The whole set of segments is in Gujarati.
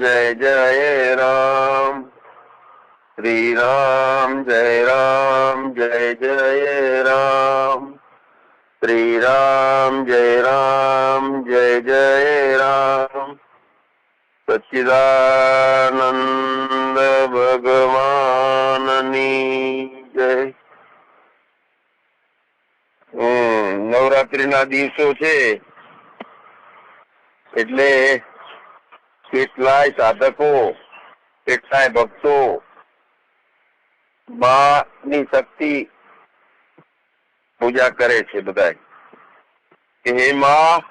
જય જય રામ શ્રી રામ જય રામ જય જય રામ શ્રી રામ જય રામ જય જય રામ સચ્ચિદાનંદ ભગવાનની જય નવરાત્રીના દિવસો છે. એટલે કેટલાય સાધકો, કેટલાય ભક્તો ની શક્તિ પૂજા કરે છે બધા હે માં,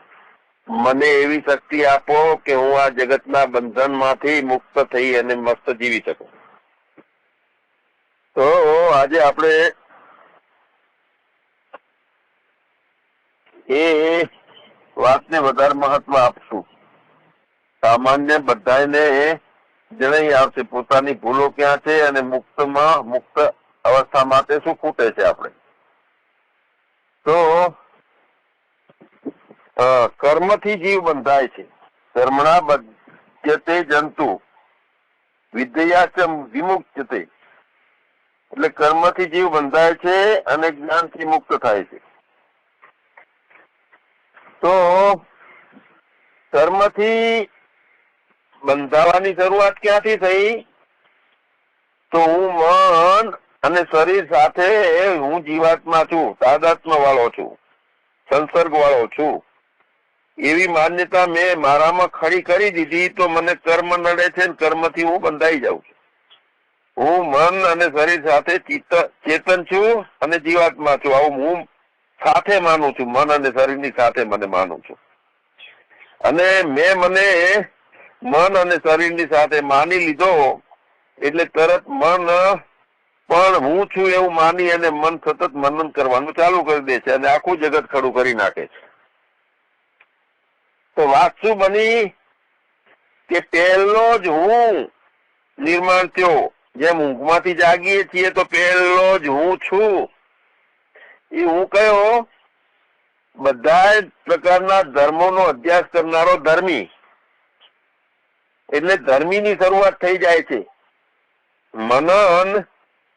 મને એવી શક્તિ આપો કે હું આ જગતના બંધનમાંથી મુક્ત થઈ અને મસ્ત જીવી શકું. તો આજે આપણે એ વાતને વધારે મહત્વ આપશું. સામાન્ય બધાને જણાઈ આવશે પોતાની ભૂલો ક્યાં છે અને મુક્તમાં મુક્ત અવસ્થા માટે શું ખૂટે છે આપણે? તો કર્મથી જીવ બંધાય છે. કર્મણા બધ્યતે જંતુ વિદ્યાચમ વિમુક્તતે એટલે કર્મથી જીવ બંધાય છે અને જ્ઞાનથી મુક્ત થાય છે. તો, કર્મથી બંધાવાની શરૂઆત ક્યાંથી થઈ? તો હું મન અને શરીર સાથે હું જીવાત્મા છું તાદાત્મ વાળો છું સંસર્ગ વાળો છું. એવી માન્યતા મેં મારામાં ખડી કરી દીધી, તો મને કર્મ નડે છે કર્મથી હું બંધાઈ જાઉં છું. હું મન અને શરીર સાથે ચેતન છું અને જીવાત્મા છું. આવું હું સાથે માનું છું, મન અને શરીરની સાથે મને માનું છું. અને મેં મને મન અને શરીરની સાથે માની લીધો એટલે તરત મન, પણ હું છું એવું માની અને મન સતત મનન કરવાનું ચાલુ કરી દે છે અને આખું જગત ખડું કરી નાખે છે. તો વાત શું બની? કે પહેલો જ હું નિર્માણ થયો. જેમ ઊંઘમાંથી જાગીએ છીએ તો પહેલો જ હું છું. એ હું કયો? બધા પ્રકારના ધર્મોનો અભ્યાસ કરનારો ધર્મી. એટલે ધર્મીની શરૂઆત થઈ જાય છે. મનન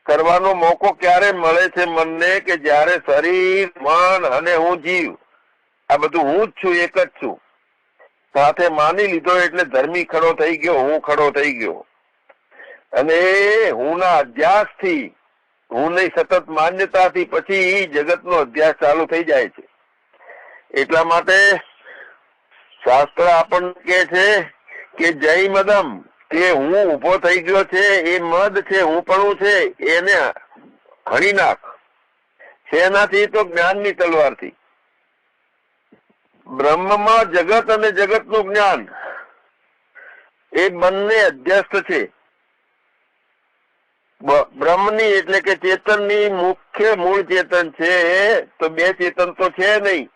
કરવાનો મોકો ક્યારે મળે છે મનને કે જ્યારે શરીર, મન અને હું જીવ, આ બધું હું જ છું, એક જ છું. સાથે માની લીધો એટલે ધર્મી ખડો થઈ ગયો, હું ખડો થઈ ગયો. અને હુંના અધ્યાસથી હુંની સતત માન્યતાથી પછી જગતનો અધ્યાસ ચાલુ થઈ જાય છે. એટલા માટે શાસ્ત્ર આપણને કે છે કે જય મદમ, કે હું ઊભો થઈ ગયો છે, એ મદ છે હું પણ છે, એને હણી નાખ. શેનાથી? તો જ્ઞાનની તલવારથી. બ્રહ્મમાં જગત અને જગતનું જ્ઞાન. એ બંને અધ્યસ્ત છે. બ્રહ્મની એટલે કે ચેતનની મુખ્ય મૂળ ચેતન છે, તો બે ચેતન તો છે નહીં.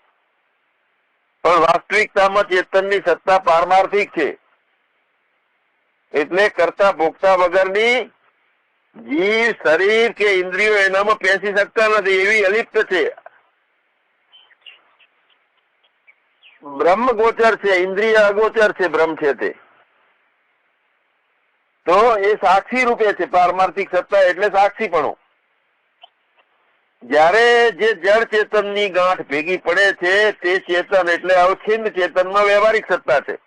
પણ વાસ્તવિકતામાં ચેતનની સત્તા પારમાર્થિક છે. એટલે કરતા ભોગતા વગરની જીવ, શરીર કે ઇન્દ્રિયો એનામાં પેસી શકતા નથી, એવી અલિપ્ત છે. બ્રહ્મ ગોચર છે, ઇન્દ્રિય અગોચર છે, બ્રહ્મ છે તે. તો એ સાક્ષી રૂપે છે, પારમાર્થિક સત્તા એટલે સાક્ષીપણું. જ્યારે જે જળ ચેતનની ગાંઠ ભેગી પડે છે, તે ચેતન એટલે અવછિન્ન ચેતનમાં વ્યવહારિક સત્તા છે.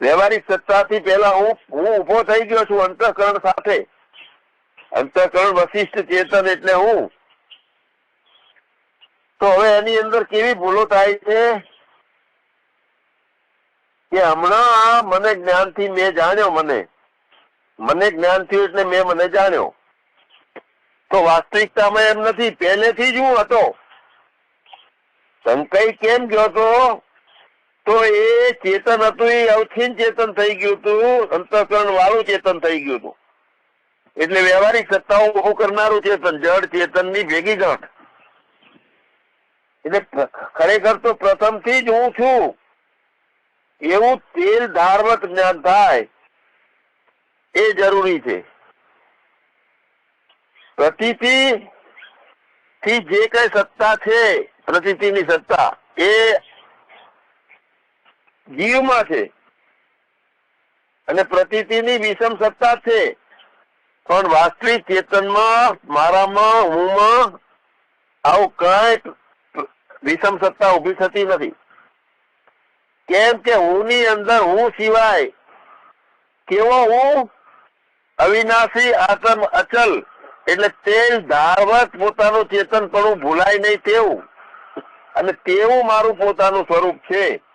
વ્યવહારિક સત્તાથી પહેલા હું હું ઊભો થઈ ગયો છું અંતઃકરણ સાથે. અંતઃકરણ વશિષ્ઠ ચેતન એટલે હું. તો હવે એની અંદર કેવી ભૂલો થાય છે? કે હમણાં મને જ્ઞાનથી મેં જાણ્યો મને. મને જ્ઞાન થયું એટલે મેં મને જાણ્યો. તો વાસ્તવિકતામાં એમ નથી. પહેલેથી જ હું હતો. સંકય કેમ ગયો તો? તો એ ચેતન હતું, એ અવથીન ચેતન થઈ ગયું હતું. અંતઃકરણ વાળું ચેતન થઈ ગયું હતું. એટલે વ્યવહારિક સત્તાઓ ઉભું કરનારું ચેતન જળ ચેતનની ભેગી ગાંઠ. એટલે ખરેખર તો પ્રથમથી જ હું છું. એવું તેલ ધાર્મક જ્ઞાન થાય, એ જરૂરી છે. પ્રતિતિ થી જે કઈ સત્તા છે પ્રતીતિની સત્તા, એ જીવમાં છે. અને પ્રતીતિની વિષમ સત્તા છે. પણ વાસ્તવિક ચેતનમાં, મારામાં, હુંમાં આવું કઈ વિષમ સત્તા ઊભી થતી નથી. કેમ કે હુંની અંદર હું સિવાય કેવો હું અવિનાશી, આત્મ, અચલ એટલે તે ધારવત પોતાનું ચેતન પણ ભૂલાય નહીં તેવું. અને તેવું મારું પોતાનું સ્વરૂપ છે.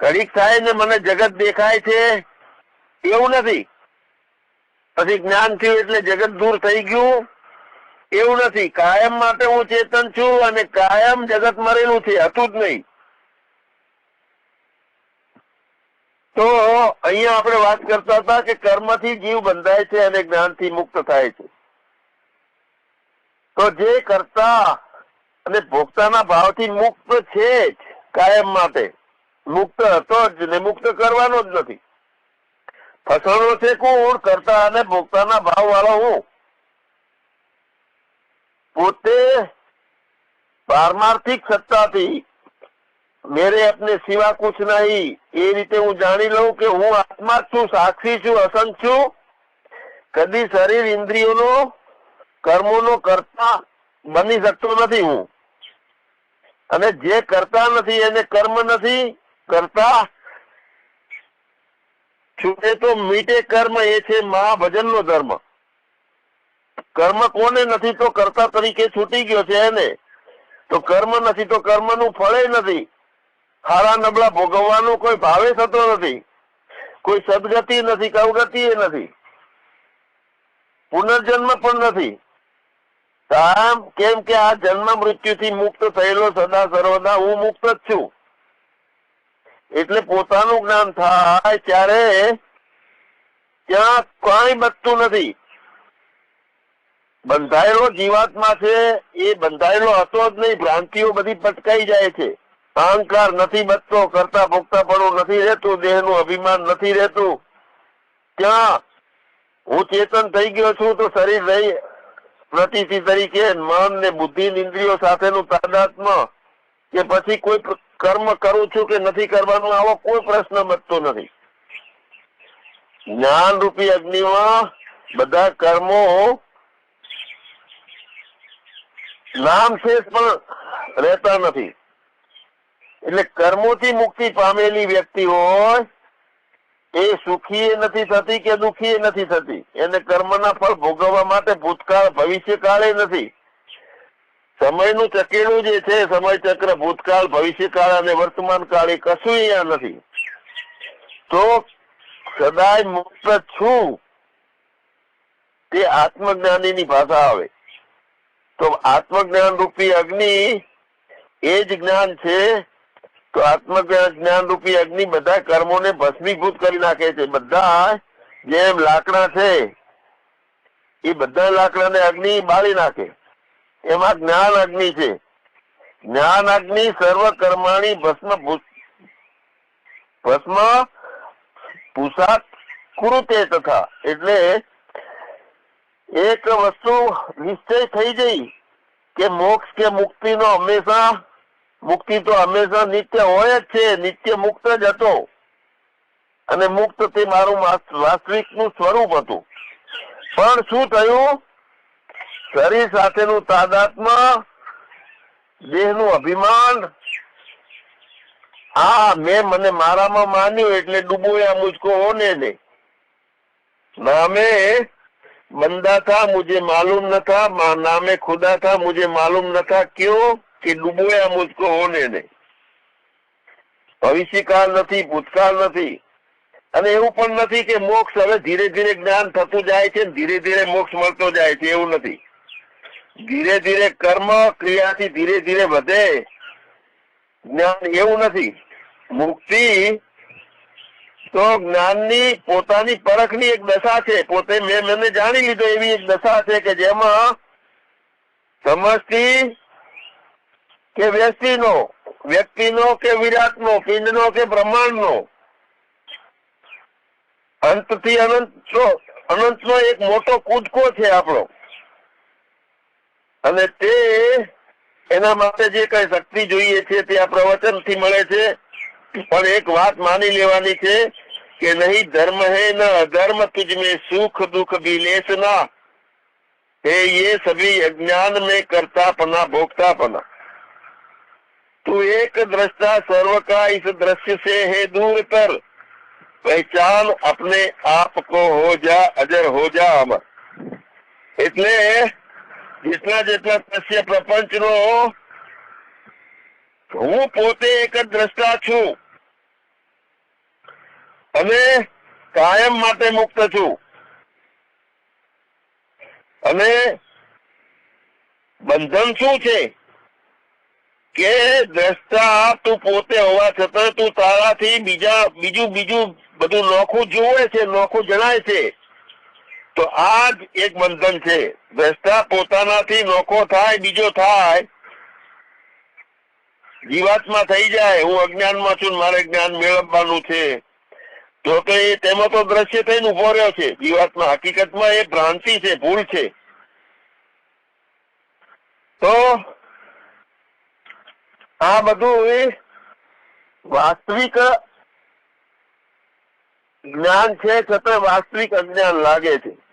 ઘડીક થાય ને મને જગત દેખાય છે, એવું નથી. પછી જ્ઞાન થયું એટલે જગત દૂર થઈ ગયું, એવું નથી. કાયમ માટે હું ચેતન છું અને કાયમ જગત મરેલું છે, હતું જ નહીં. તો અહીંયા આપણે વાત કરતા હતા કે કર્મથી જીવ બંધાય છે અને જ્ઞાનથી મુક્ત થાય છે. તો જે કરતા અને ભોગતાના ભાવથી મુક્ત છે જ કાયમ માટે. મુક્ત હતો જ ને મુક્ત કરવાનો જ નથી. ફસણો છે કોણ કરતા અને ભોગતાના ભાવ વાળો હું. પોતે પારમાર્થિક સત્તાથી મેરે અપને સિવા કુછ નહીં. એ રીતે હું જાણી લઉં કે હું આત્મા છું, સાક્ષી છું, અસંગ છું. કદી શરીર ઇન્દ્રિયોનો, કર્મોનો કરતા બની શકતો નથી હું. અને જે કરતા નથી, એને કર્મ નથી કરતા? છૂટે તો મીટે કર્મ એ છે મહાભજનનો ધર્મ. કર્મ કોને નથી તો કરતા તરીકે છૂટી ગયો છે એને. તો કર્મ નથી તો કર્મનું ફળે નથી. હારા નબળા ભોગવવાનો કોઈ ભાવે થતો નથી. કોઈ સદગતિ નથી, કવગતિ એ નથી. પુનર્જન્મ પણ નથી. આમ કેમ કે આ જન્મ મૃત્યુથી મુક્ત થયેલો સદા સર્વદા હું મુક્ત જ છું. એટલે પોતાનું જ્ઞાન થાય ત્યારે ત્યાં કઈ બચતું નથી. બંધાયેલો જીવાત્મા છે, એ બંધાયેલો હતો જ નહીં, ભ્રાંતિઓ બધી પટકાઈ જાય છે. અહંકાર નથી બચતો, કરતા ભોગતા પડવું નથી રહેતું દેહનું અભિમાન નથી રહેતું. ત્યાં હું ચેતન થઈ ગયો છું તો શરીર રહી પ્રતિથી તરીકે મન ને બુદ્ધિ ઇન્દ્રિયો સાથેનું તાદાત્મ કે પછી કોઈ કર્મ કરું છું કે નથી કરવાનું, આવો કોઈ પ્રશ્ન બચતો નથી. જ્ઞાન રૂપી અગ્નિમાં બધા કર્મો નામ શેષ પણ રહેતા નથી. એટલે કર્મોથી મુક્તિ પામેલી વ્યક્તિ હોય, એ સુખી નથી થતી કે દુખી નથી થતી. એને કર્મના ફળ ભોગવવા માટે ભૂતકાળ ભવિષ્ય કાળે નથી. સમયનું ચકેલું જે છે સમય ચક્ર ભૂતકાળ, ભવિષ્યકાળ અને વર્તમાન કાળ એ કશું અહીંયા નથી. તો સદાય મુક્ત છું તે આત્મજ્ઞાનીની ભાષા આવે. તો આત્મજ્ઞાન રૂપી અગ્નિ એ જ જ્ઞાન છે, તો આત્મજ્ઞાન જ્ઞાન રૂપી અગ્નિ બધા કર્મોને ભસ્મીભૂત કરી નાખે છે. બધા જેમ લાકડા છે, એ બધા લાકડાને અગ્નિ બાળી નાખે. એમાં જ્ઞાન અગ્નિ છે. જ્ઞાન અગ્નિ સર્વ કર્માણી ભસ્મ ભસ્મ પુષાત કૃતે તથા. એટલે એક વસ્તુ નિશ્ચય થઈ ગઈ કે મોક્ષ કે મુક્તિ નો હંમેશા મુક્તિ તો હંમેશા નિત્ય હોય જ છે, નિત્ય મુક્ત જ હતો. અને મુક્ત તે મારું વાસ્તવિકનું સ્વરૂપ હતું. પણ શું થયું? શરીર સાથેનું તાદાત્મ દેહનું અભિમાન. હા, મેં મને મારામાં માન્યું એટલે ડૂબોયા મુજકો હોને ને નામે બંદા થા, મુજે માલુમ ન થા નામે ખુદા થા, મુજે માલુમ ન થા, ક્યો કે ડૂબોયા મુજકો હોને ને ભવિષ્યકાળ નથી, ભૂતકાળ નથી. અને એવું પણ નથી કે મોક્ષ હવે ધીરે ધીરે જ્ઞાન થતું જાય છે ધીરે ધીરે મોક્ષ મળતો જાય છે, એવું નથી. ધીરે ધીરે કર્મ ક્રિયાથી ધીરે ધીરે વધે. જ્ઞાન એવું નથી. મુક્તિ તો જ્ઞાનની પોતાની પરખની એક દશા છે. પોતે મેં મને જાણી લીધો એવી એક દશા છે કે જેમાં સમજતી કે વ્યક્તિનો વ્યક્તિનો કે વિરાટનો, પિંડનો કે બ્રહ્માંડનો. અંતથી અનંતનો અનંતનો એક મોટો કૂદકો છે આપણો. અને તે એના માટે જે કઈ શક્તિ જોઈએ છે તે આ પ્રવચનથી મળે છે પણ એક વાત માની લેવાની છે કે નહીં ધર્મ હે ન અધર્મ तुझ में सुख दुख भी लेसना हे ये सभी अज्ञान में करतापना भोक्तापना तू एक दृष्टा सर्व का इस दृश्य से है दूर तर पहचान अपने आप को हो જા અજર હો જા અમર એટલે જેટલા જેટલા દ્રશ્ય પ્રપંચનો હું પોતે એક દ્રષ્ટા છું. અને કાયમ માટે મુક્ત છું. અને બંધન શું છે? કે દ્રષ્ટા તું પોતે હોવા છતાં તું તારાથી બીજા, બીજું બીજું બધું નોખું જોવે છે, નોખું જણાય છે. તો આ જ એક બંધન છે. દ્રષ્ટા પોતાનાથી નોખો થાય, બીજો થાય. જીવાતમાં થઈ જાય. હું અજ્ઞાનમાં છું મારે જ્ઞાન મેળવવાનું છે. જો કે તેમાં તો દ્રશ્ય થઈને ઊભો રહ્યો છે. જીવાતમાં હકીકતમાં એ ભ્રાંતિ છે, ભૂલ છે. તો આ બધું એ વાસ્તવિક જ્ઞાન છે, છતાં વાસ્તવિક અજ્ઞાન લાગે છે.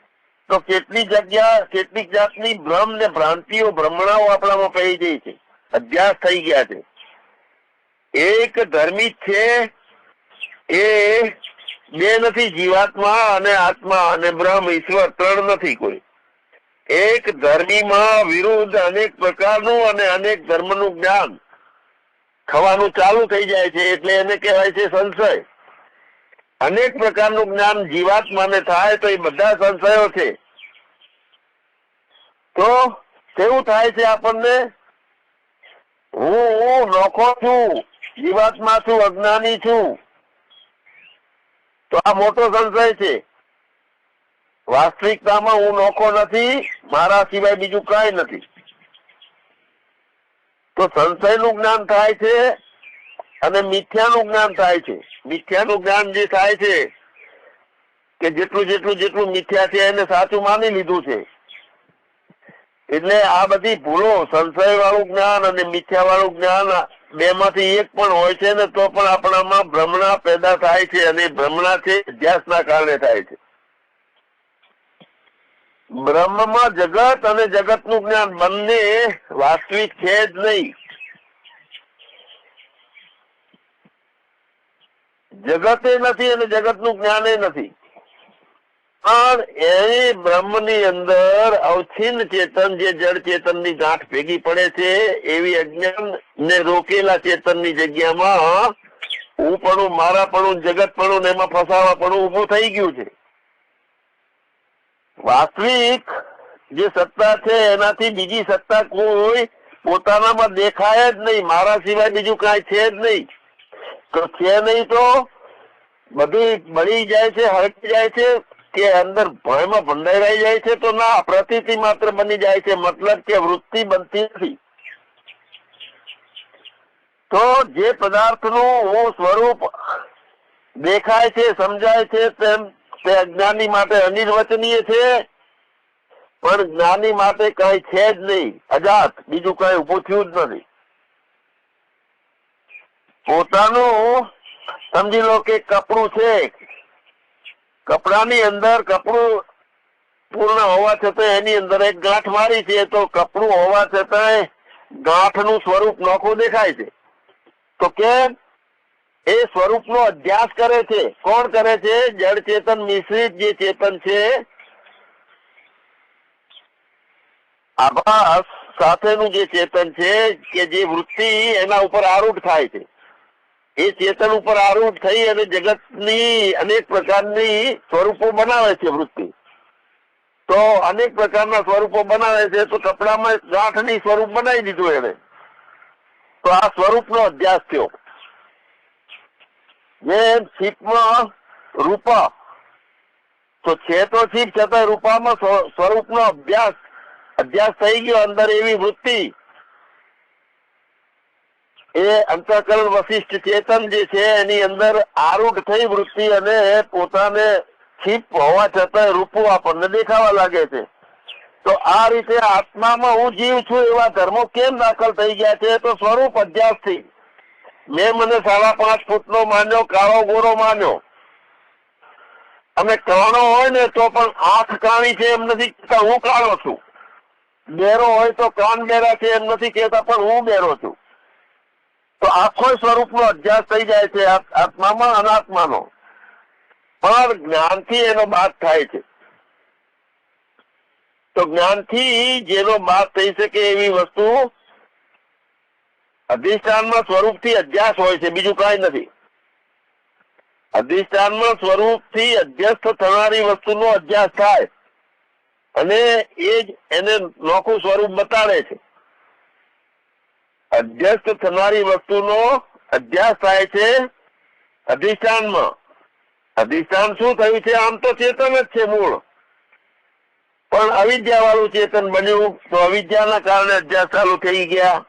તો કેટલી જગ્યા, કેટલીક જાતની ભ્રમ ને ભ્રાંતિઓ, ભ્રમણાઓ આપણામાં પડી ગઈ છે. અભ્યાસ થઈ ગયા છે. એક ધર્મી છે એ બે નથી જીવાત્મા અને આત્મા અને બ્રહ્મ, ઈશ્વર ત્રણ નથી કોઈ. એક ધર્મીમાં વિરુદ્ધ અનેક પ્રકારનું અને અનેક ધર્મનું જ્ઞાન થવાનું ચાલુ થઈ જાય છે એટલે એને કહેવાય છે સંશય. અનેક પ્રકારનું જ્ઞાન જીવાત્માને થાય તો એ બધા સંશયો છે. તો કેવું થાય છે આપણને? હું હું નોખો છું, જીવાત્મા છું, અજ્ઞાની છું. તો આ મોટો સંશય છે. વાસ્તવિકતામાં હું નોખો નથી, મારા સિવાય બીજું કઈ નથી. તો સંશયનું જ્ઞાન થાય છે અને મિથ્યાનું જ્ઞાન થાય છે. મિથ્યાનું જ્ઞાન જે થાય છે કે જેટલું જેટલું જેટલું મિથ્યા છે એને સાચું માની લીધું છે. એટલે આ બધી ભૂલો સંશય વાળું જ્ઞાન અને મિથ્યા વાળું જ્ઞાન બે માંથી એક પણ હોય છે ને તો પણ આપણામાં ભ્રમણા પેદા થાય છે અને ભ્રમણા છે અધ્યાસના કારણે થાય છે. બ્રહ્મમાં જગત અને જગતનું જ્ઞાન બંને વાસ્તવિક છે જ નહીં. જગતે નથી અને જગતનું જ્ઞાને નથી. પણ એ બ્રહ્મની અંદર અવછિન્ન ચેતન જે જળ ચેતનની ગાંઠ ભેગી પડે છે, એવી અજ્ઞાન ને રોકેલા ચેતનની જગ્યામાં હું પણ મારા પણ જગત પણ એમાં ફસાવા પણ ઉભું થઈ ગયું છે. વાસ્તવિક જે સત્તા છે, એનાથી બીજી સત્તા કોઈ પોતાનામાં દેખાય જ નહીં. મારા સિવાય બીજું કાંઈ છે જ નહીં. તો છે નહીં તો બધું બળી જાય છે, હરકી જાય છે, કે અંદર ભયમાં ભંડાઈ જાય છે, તો ના, પ્રતીતિ માત્ર બની જાય છે, મતલબ કે વૃત્તિ બનતી નથી. તો જે પદાર્થનું હું સ્વરૂપ દેખાય છે, સમજાય છે, તેમ તે અજ્ઞાની માટે અનિર્વચનીય છે, પણ જ્ઞાની માટે કઈ છે જ નહીં, અજાત, બીજું કઈ ઉભું થયું જ નથી. પોતાનું, સમજી લો કે કપડું છે. કપડાની અંદર કપડું પૂર્ણ હોવા છતાં એની અંદર એક ગાંઠ મારી છે, તો કપડું હોવા છતાં ગાંઠનું સ્વરૂપ નોખું દેખાય છે. તો કેમ? એ સ્વરૂપનો અભ્યાસ કરે છે. કોણ કરે છે? જળ ચેતન મિશ્રિત જે ચેતન છે. આભાસ સાથેનું જે ચેતન છે કે જે વૃત્તિ એના ઉપર આરૂઢ થાય છે. એ ચેતન ઉપર આરૂઢ થઈ અને જગતની અનેક પ્રકારની સ્વરૂપો બનાવે છે વૃત્તિ. તો અનેક પ્રકારના સ્વરૂપો બનાવે છે, તો કપડામાં ગાંઠની સ્વરૂપ બનાવી દીધું એને તો આ સ્વરૂપનો અભ્યાસ થયો. જેમ છીપમાં રૂપા, તો છે તો છીપ છતાં રૂપામાં સ્વરૂપ સ્વરૂપનો અભ્યાસ અભ્યાસ થઈ ગયો અંદર એવી વૃત્તિ એ અંતઃકરણ વશિષ્ઠ ચેતન જે છે, એની અંદર આરૂઢ થઈ વૃત્તિ અને પોતાને છીપ હોવા છતાં રૂપો આપણને દેખાવા લાગે છે. તો આ રીતે આત્મામાં હું જીવ છું એવા ધર્મો કેમ દાખલ થઈ ગયા છે તો સ્વરૂપ અધ્યાસથી. મેં મને સાડા પાંચ ફૂટનો માન્યો, કાળો ગોરો માન્યો. અને કાણો હોય ને તો પણ આંખ કાણી છે એમ નથી કહેતા, હું કાળો છું. બેરો હોય તો કાન બેરા છે એમ નથી કહેતા, પણ હું બેરો છું. તો આખો સ્વરૂપનો અધ્યાસ થઈ જાય છે આત્મામાં અનાત્માનો પણ જ્ઞાનથી એનો બાદ થાય છે. તો જ્ઞાનથી જેનો બાદ થઈ શકે એવી વસ્તુ અધિષ્ઠાનમાં સ્વરૂપથી અધ્યાસ હોય છે, બીજું કાંઈ નથી. અધિષ્ઠાનમાં સ્વરૂપથી અધ્યસ્થ થનારી વસ્તુનો અધ્યાસ થાય અને એ જ એને નોખું સ્વરૂપ બતાડે છે. અધ્યસ્ત થનારી વસ્તુનો અધ્યાસ થાય છે અધિષ્ઠાનમાં. અધિષ્ઠાન શું થયું છે? આમ તો ચેતન જ છે મૂળ. પણ અવિદ્યા વાળું ચેતન બન્યું. તો અવિદ્યાના કારણે અધ્યાસ ચાલુ થઈ ગયા.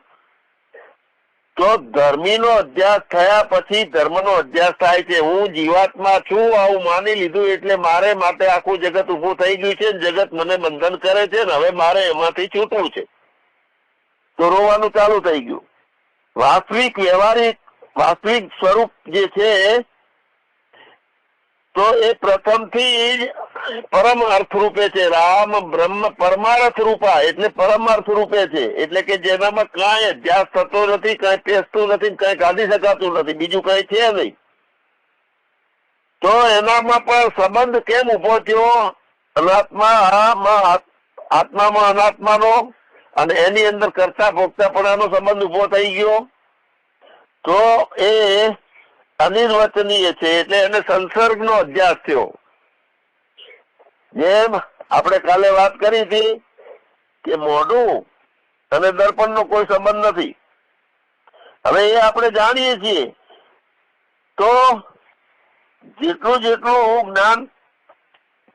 તો ધર્મીનો અધ્યાસ થયા પછી ધર્મનો અધ્યાસ થાય છે. હું જીવાત્મા છું, આવું માની લીધું એટલે મારે માટે આખું જગત ઊભું થઈ ગયું છે જગત મને બંધન કરે છે ને હવે મારે એમાંથી છૂટવું છે. તો રોવાનું ચાલુ થઈ ગયું. વાસ્તવિક વ્યવહારિક, વાસ્તવિક સ્વરૂપ જે છે, તો એ પ્રથમથી જ પરમ અર્થ રૂપે છે. રામ, બ્રહ્મ, પરમાર્થ રૂપા, એટલે પરમાર્થ રૂપે છે. એટલે કે જેનામાં કાંઈ અભ્યાસ થતો નથી, કાંઈ પેસતું નથી, કાંઈ કાઢી શકાતું નથી. બીજું કાંઈ છે નહીં. તો એનામાં પણ સંબંધ કેમ ઊભો થયો? અનાત્મા આત્મામાં અનાત્માનો અને એની અંદર કરતા ભોગતાપણાનો સંબંધ ઊભો થઈ ગયો. તો એ અનિર્વચનીય છે, એટલે એને સંસર્ગનો અભ્યાસ થયો. જેમ આપણે કાલે વાત કરી હતી કે મોઢું અને દર્પણનો કોઈ સંબંધ નથી. હવે એ આપણે જાણીએ છીએ. તો જેટલું જેટલું જ્ઞાન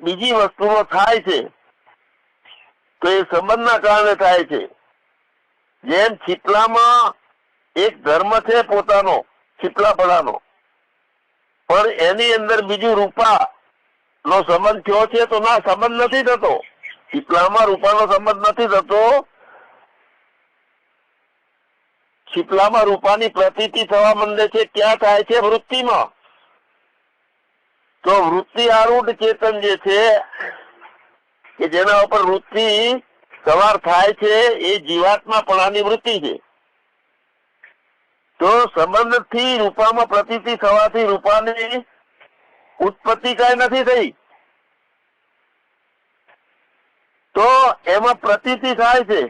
બીજી વસ્તુનો થાય છે તો એ સંબંધના કારણે થાય છે. જેમ છીપલામાં એક ધર્મ છે પોતાનો છીપલાપણાનો પણ એની અંદર બીજું રૂપા નો સંબંધ થયો છે તો ના, સંબંધ નથી થતો. છીપલામાં રૂપાનો સંબંધ નથી થતો. છીપલામાં રૂપાની પ્રતીતિ થવા માંડે છે, ક્યાં થાય છે? વૃત્તિમાં. તો વૃત્તિ આરૂઢ ચેતન જે છે કે જેના ઉપર વૃત્તિ સવાર થાય છે, એ જીવાત્માપણાની વૃત્તિ છે. તો સંબંધથી રૂપામાં પ્રતીતિ થવાથી રૂપાની ઉત્પત્તિ કઈ નથી થઈ. તો એમાં પ્રતિતિ થાય છે.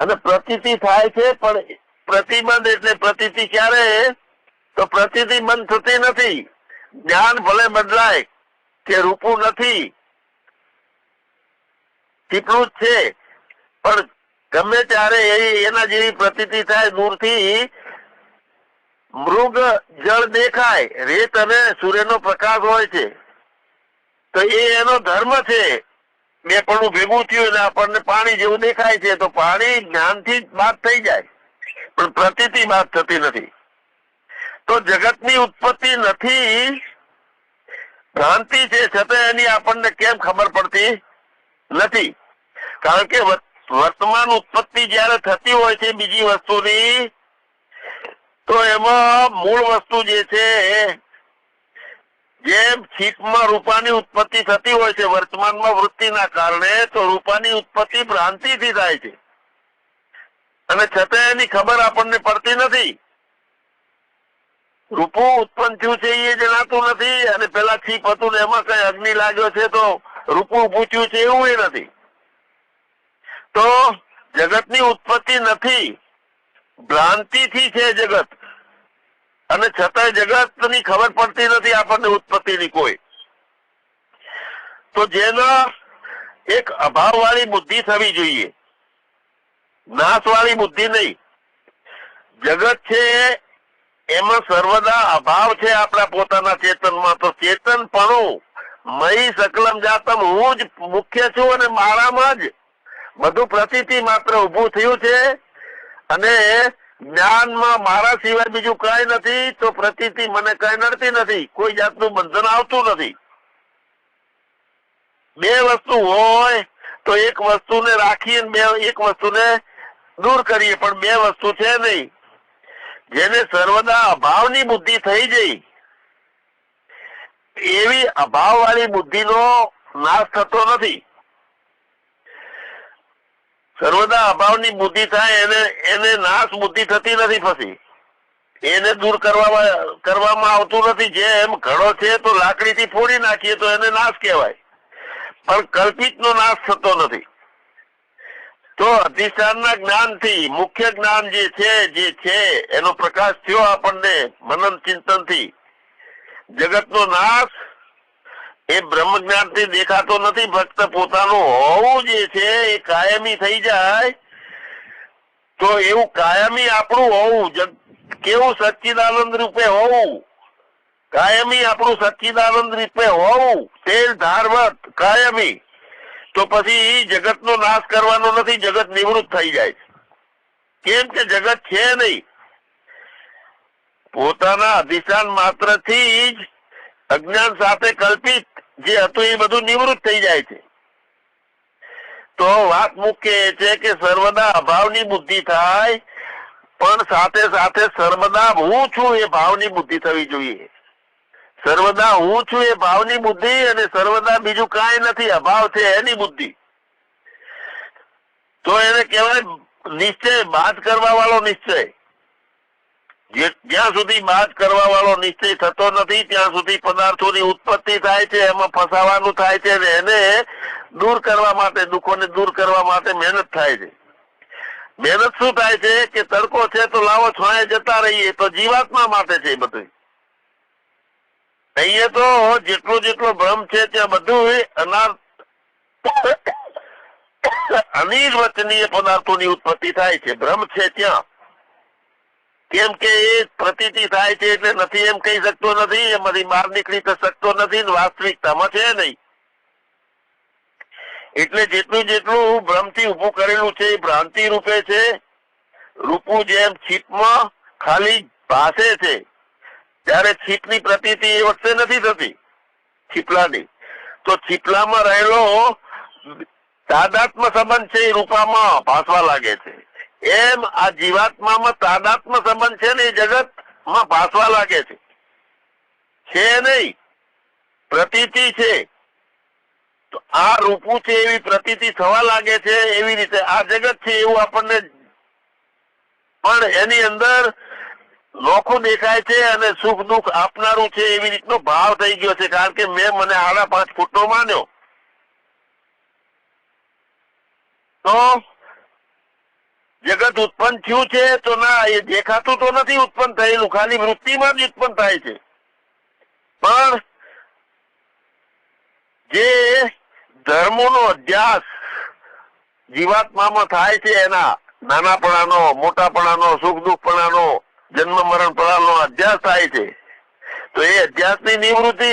અને પ્રતિતિ થાય છે, પણ પ્રતિબંધ એટલે પ્રતીતિ ક્યારે? તો પ્રતીતિ બંધ થતી નથી. જ્ઞાન ભલે બદલાય, કે રૂપું નથી. જ છે. પણ ગમે ત્યારે એના જેવી પ્રતીતિ થાય, દૂરથી મૃગ જળ દેખાય, રેત અને સૂર્યનો પ્રકાશ હોય છે. તો એ એનો ધર્મ છે. બે પણ ભેગું થયું એટલે આપણને પાણી જેવું દેખાય છે, તો પાણી જ્ઞાનથી બાદ થઈ જાય. પણ પ્રતીતિ બાદ થતી નથી. તો જગતની ઉત્પત્તિ નથી. ભ્રાંતિ છે, છતાં એની આપણને કેમ ખબર પડતી? નથી. કારણ કે વર્તમાન ઉત્પત્તિ જયારે થતી હોય છે બીજી વસ્તુની, તો એમાં મૂળ વસ્તુ જે છે, જેમ છીપમાં રૂપાની ઉત્પત્તિ થતી હોય છે, વર્તમાનમાં વૃત્તિના કારણે, તો રૂપાની ઉત્પત્તિ ભ્રાંતિથી થાય છે. અને છતાં એની ખબર આપણને પડતી નથી. રૂપું ઉત્પન્ન થયું છે એ જણાતું નથી, અને પેલા છીપ હતું ને એમાં કઈ અગ્નિ લાગ્યો છે તો રૂપું પૂછ્યું છે એવું એ નથી. તો જગતની ઉત્પત્તિ નથી. ભ્રાંતિથી છે જગત. અને છતાંય જગતની ખબર પડતી નથી આપણને ઉત્પત્તિની કોઈ. તો જેના એક અભાવ વાળી બુદ્ધિ થવી જોઈએ. નાશવાળી બુદ્ધિ નહીં. જગત છે એમાં સર્વદા અભાવ છે આપણા પોતાના ચેતનમાં. તો ચેતનપણું મહી સકલમ જાતમ, હું જ મુખ્ય છું અને મારામાં જ. બધું પ્રતીતિ માત્ર ઉભું થયું છે અને જ્ઞાનમાં મારા સિવાય બીજું કઈ નથી, તો પ્રતીતિ મને કઈ નડતી નથી, કોઈ જાતનું બંધન આવતું નથી. બે વસ્તુ હોય તો એક વસ્તુને રાખી ને બે, એક વસ્તુને દૂર કરીએ, પણ બે વસ્તુ છે નહીં. જેને સર્વદા અભાવની બુદ્ધિ થઈ જઈ એવી અભાવવાળી બુદ્ધિનો નાશ થતો નથી. સર્વદા અભાવની બુદ્ધિ થાય એને એને નાશ બુદ્ધિ થતી નથી પછી. એને દૂર કરવામાં કરવામાં આવતું નથી. જેમ ઘડો છે તો લાકડીથી ફોડી નાખીએ તો એને નાશ કહેવાય. પણ કલ્પિતનો નાશ થતો નથી. તો અધિષ્ઠાનના જ્ઞાનથી, મુખ્ય જ્ઞાન જે છે જે છે, એનો પ્રકાશ થયો આપણને મનન ચિંતનથી. જગતનો નાશ એ બ્રહ્મ જ્ઞાનથી દેખાતો નથી ફક્ત પોતાનું હોવું જે છે એ કાયમી થઈ જાય. તો એવું કાયમી આપણું હોવું કેવું સચ્ચિદાનંદ રૂપે હોવું? કાયમી આપણું સચ્ચિદાનંદ રૂપે હોવું? તેલ, ધારવત, કાયમી. તો પછી જગતનો નાશ કરવાનો નથી, જગત નિવૃત્ત થઈ જાય. કેમ કે જગત છે નહીં. પોતાના અધિષ્ઠાન માત્રથી જ અજ્ઞાન સાથે કલ્પિત જે હતું એ બધું નિવૃત્ત થઈ જાય છે. તો વાત મુખ્ય એ છે કે સર્વદા અભાવની બુદ્ધિ થાય, પણ સાથે સાથે સર્વદા હું છું એ ભાવની બુદ્ધિ થવી જોઈએ. સર્વદા હું છું એ ભાવની બુદ્ધિ અને સર્વદા બીજું કાંઈ નથી, અભાવ છે એની બુદ્ધિ. તો એને કહેવાય નિશ્ચય, બાદ કરવા વાળો નિશ્ચય. જ્યાં સુધી બાદ કરવા વાળો નિશ્ચય થતો નથી, ત્યાં સુધી પદાર્થોની ઉત્પત્તિ થાય છે, એમાં ફસાવાનું થાય છે એને દૂર કરવા માટે, દુઃખોને દૂર કરવા માટે મહેનત થાય છે. મહેનત શું થાય છે કે તડકો છે તો લાવો, છોંયે જતા રહીએ, તો જીવાત્મા માટે છે બધું અહીંયા તો જેટલો જેટલો ભ્રમ છે ત્યાં બધું અનાર અનિર્વચનીય પદાર્થોની ઉત્પત્તિ થાય છે. ભ્રમ છે ત્યાં. કેમ કે એ પ્રતીતિ થાય છે એટલે નથી એમ કહી શકતો નથી, એમાંથી બહાર નીકળી શકતો નથી વાસ્તવિકતામાં છે નહીં. એટલે જેટલું જેટલું ભ્રમથી ઉભું કરેલું છે એ ભ્રાંતિ રૂપે છે. રૂપું જેમ છીપમાં ખાલી ભાસે છે ત્યારે છીપની પ્રતીતિ એ વખતે નથી થતી, છીપલાની. તો છીપલામાં રહેલો તાદાત્મ સંબંધ છે એ રૂપામાં ભાસવા લાગે છે. એમ આ જીવાત્મામાં તાદાત્મ સંબંધ છે ને એ જગતમાં ભાસવા લાગે છે. છે નહીં. પ્રતીતિ છે. તો આ રૂપું છે એવી પ્રતીતિ થવા લાગે છે એવી રીતે આ જગત છે એવું આપણને પણ એની અંદર નોખું દેખાય છે અને સુખ દુઃખ આપનારું છે એવી રીતનો ભાવ થઈ ગયો છે કારણ કે મેં મને આડા પાંચ ફૂટનો માન્યો. તો જગત ઉત્પન્ન થયું છે તો ના, એ દેખાતું તો નથી ઉત્પન્ન થયેલું. ખાલી વૃત્તિમાં જ ઉત્પન્ન થાય છે. પણ જે ધર્મોનો અભ્યાસ જીવાત્મામાં થાય છે એના નાનાપણાનો, મોટાપણાનો, સુખ દુઃખપણાનો, જન્મ મરણપણાનો અભ્યાસ થાય છે. તો એ અભ્યાસની નિવૃત્તિ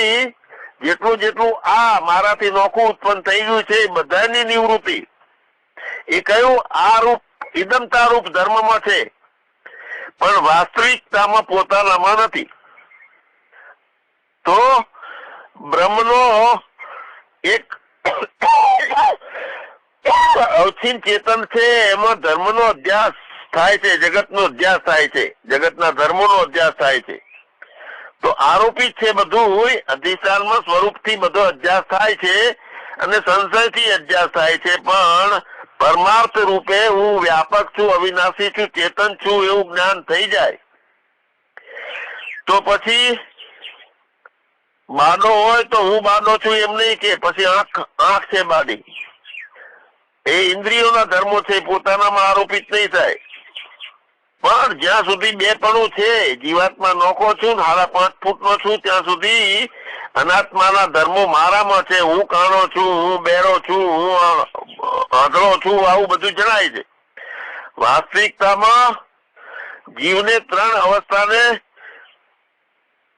જેટલું જેટલું આ મારાથી નોખું ઉત્પન્ન થઈ ગયું છે એ બધાની નિવૃત્તિ. એ કયું આ રૂપ ઇદમતા રૂપ ધર્મમાં છે. પણ વાસ્તવિકતામાં પોતાનામાં નથી. તો બ્રહ્મનો એક અવચિન ચેતન છે, એમાં ધર્મનો અભ્યાસ થાય છે, જગતનો અભ્યાસ થાય છે, જગતના ધર્મોનો અભ્યાસ થાય છે. તો આરોપી છે બધું, અધિષ્ઠાનમાં સ્વરૂપથી બધો અભ્યાસ થાય છે અને સંશયથી અભ્યાસ થાય છે, પણ પરમાર્થ રૂપે હું વ્યાપક છું, અવિનાશી છું, ચેતન છું એવું જ્ઞાન થઈ જાય. તો પછી બાડો હોય તો હું બાડો છું એમ નહીં કે પછી આંખ આંખ છે બાડી એ ઇન્દ્રિયોના ધર્મો છે પોતાનામાં આરોપિત નહીં થાય. પણ જ્યાં સુધી બે પણું છે, જીવાત્મા નોખો છું હાડા પાંચ ફૂટ નો છું, ત્યાં સુધી અનાત્માના ધર્મો મારામાં છે, હું કાણો છું, હું બેરો છું, હું આંધળો છું, આવું બધું જણાય છે. વાસ્તવિકતામાં જીવને ત્રણ અવસ્થાને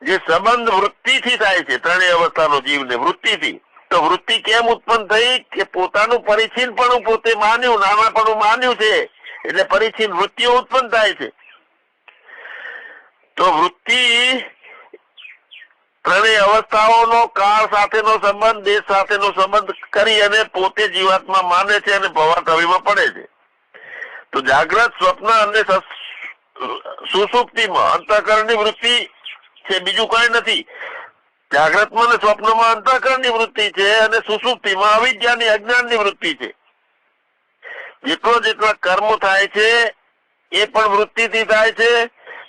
જે સંબંધ વૃત્તિથી થાય છે, ત્રણેય અવસ્થાનો જીવને વૃત્તિથી. તો વૃત્તિ કેમ ઉત્પન્ન થઈ? કે પોતાનું પરિચિન પણ પોતે માન્યું, નાનાપણું માન્યું છે, એટલે પરિચિન વૃત્તિઓ ઉત્પન્ન થાય છે. તો વૃત્તિ ત્રણેય અવસ્થાઓનો કાળ સાથેનો સંબંધ, દેશ સાથેનો સંબંધ કરી અને પોતે જીવાત્મા માને છે અને ભવાતવીમાં પડે છે. તો જાગ્રત સ્વપ્ન અને સુસુપ્તિમાં અંતઃકરણની વૃત્તિ છે, બીજું કઈ નથી. જાગ્રતમાં અને સ્વપ્નમાં અંતઃકરણની વૃત્તિ છે અને સુસુપ્તિમાં અવિદ્યાની અજ્ઞાનની વૃત્તિ છે. જેટલો જેટલા કર્મ થાય છે, એ પણ વૃત્તિથી થાય છે.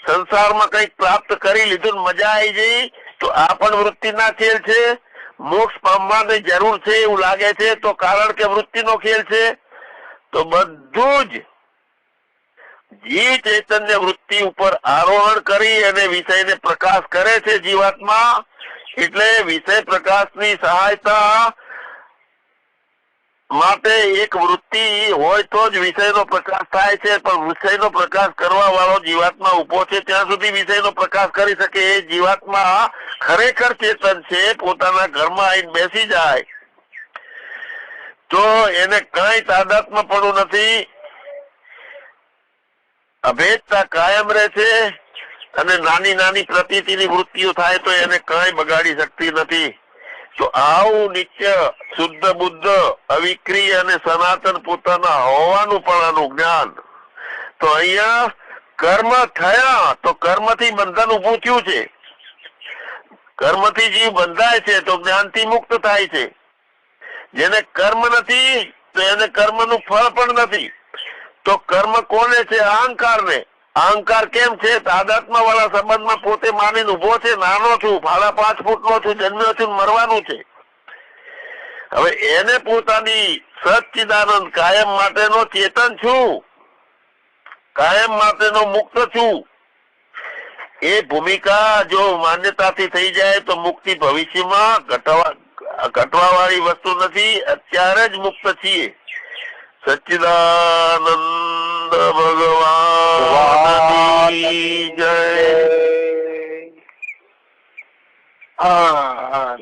સંસારમાં કંઈક પ્રાપ્ત કરી લીધું મજા આવી ગઈ તો આ પણ વૃત્તિના ખેલ છે. મોક્ષ પામવાની જરૂર છે એવું લાગે છે. તો કારણ કે વૃત્તિનો ખેલ છે. તો બધું જ જે ચૈતન્ય વૃત્તિ ઉપર આરોહણ કરી અને વિષયને પ્રકાશ કરે છે જીવાત્મા. એટલે વિષય પ્રકાશની સહાયતા માટે એક વૃત્તિ હોય તો જ વિષયનો પ્રકાશ થાય છે, પણ વિષયનો પ્રકાશ કરવા વાળો જીવાત્મા ઊભો છે, ત્યાં સુધી વિષયનો પ્રકાશ કરી શકે. એ જીવાત્મા ખરેખર ચેતન છે, પોતાના ઘરમાં આવીને બેસી જાય. તો એને કઈ તાદાત્મ પડવું નથી, અભેદતા કાયમ રહે છે, અને નાની નાની પ્રતીતિની વૃત્તિઓ થાય તો એને કઈ બગાડી શકતી નથી. તો આવું નિત્ય શુદ્ધ બુદ્ધ અવિક્રિય અને સનાતન પોતાના હોવાનું પણ આનું જ્ઞાન, તો અહીંયા કર્મ થયા, તો કર્મથી બંધન ઉભું થયું છે. કર્મથી જીવ બંધાય છે, તો જ્ઞાનથી મુક્ત થાય છે. જેને કર્મ નથી, તો એને કર્મનું ફળ પણ નથી. તો કર્મ કોને છે? અહંકાર ને અહંકાર કેમ છે? તાદાત્મા વાળા સંબંધમાં પોતે માનીને ઊભો છે, નાનો છું ફાળા પાંચ ફૂટનો છું, જન્મ્યો છું, મરવાનું છે. હવે એને પોતાની સચ્ચિદાનંદ કાયમ માટેનો ચેતન છું. કાયમ માટેનો મુક્ત છું. એ ભૂમિકા જો માન્યતાથી થઈ જાય, તો મુક્તિ ભવિષ્યમાં ઘટવા ઘટવા વાળી વસ્તુ નથી, અત્યારે જ મુક્ત છીએ. સચ્ચિદાનંદ ભગવાન જય હા હા